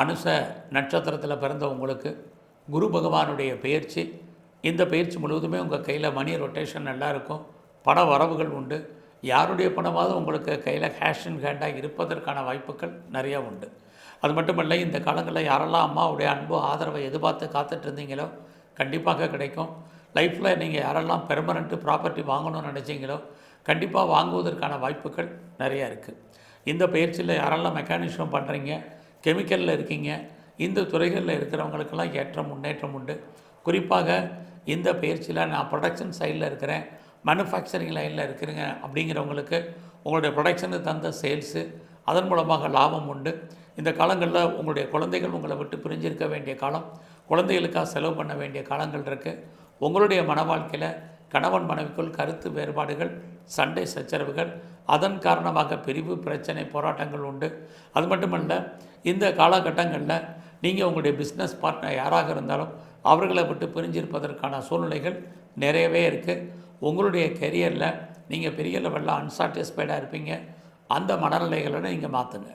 அனுச நட்சத்திரத்தில் பிறந்த உங்களுக்கு குரு பகவானுடைய பயிற்சி இந்த பயிற்சி முழுவதுமே உங்கள் கையில் மணி ரொட்டேஷன் நல்லா இருக்கும். பண வரவுகள் உண்டு. யாருடைய பணமாவது உங்களுக்கு கையில் கேஷ் அண்ட் ஹேண்டாக இருப்பதற்கான வாய்ப்புகள் நிறையா உண்டு. அது மட்டுமல்ல இந்த காலங்களில் யாரெல்லாம் அம்மாவுடைய அன்பு ஆதரவை எதிர்பார்த்து காத்துட்டு இருந்தீங்களோ கண்டிப்பாக கிடைக்கும். லைஃப்பில் நீங்கள் யாரெல்லாம் பெர்மனண்ட்டு ப்ராப்பர்ட்டி வாங்கணும்னு நினச்சிங்களோ கண்டிப்பாக வாங்குவதற்கான வாய்ப்புகள் நிறையா இருக்குது இந்த பயிற்சியில் யாரெல்லாம் மெக்கானிசம் பண்ணுறீங்க கெமிக்கலில் இருக்கீங்க. இந்த துறைகளில் இருக்கிறவங்களுக்கெல்லாம் ஏற்ற முன்னேற்றம் உண்டு. குறிப்பாக இந்த பயிற்சியில் நான் ப்ரொடக்ஷன் சைடில் இருக்கிறேன். மேனுஃபேக்சரிங் லைனில் இருக்கிறீங்க அப்படிங்கிறவங்களுக்கு உங்களுடைய ப்ரொடக்ஷனுக்கு தந்த சேல்ஸு அதன் மூலமாக லாபம் உண்டு. இந்த காலங்களில் உங்களுடைய குழந்தைகள் உங்களை விட்டு பிரிஞ்சிருக்க வேண்டிய காலம் குழந்தைகளுக்காக செலவு பண்ண வேண்டிய காலங்கள் இருக்குது உங்களுடைய மன வாழ்க்கையில் கணவன் மனைவிக்குள் கருத்து வேறுபாடுகள் சண்டை சச்சரவுகள் அதன் காரணமாக பிரிவு பிரச்சனை போராட்டங்கள் உண்டு. அது மட்டுமல்ல இந்த காலகட்டங்களில் நீங்கள் உங்களுடைய பிஸ்னஸ் பார்ட்னர் யாராக இருந்தாலும் அவர்களை விட்டு பிரிஞ்சிருப்பதற்கான சூழ்நிலைகள் நிறையவே இருக்குது உங்களுடைய கெரியரில் நீங்கள் பெரிய லெவலில் அன்சாட்டிஸ்ஃபைடாக இருப்பீங்க. அந்த மனநிலைகளை நீங்கள் மாற்றுங்க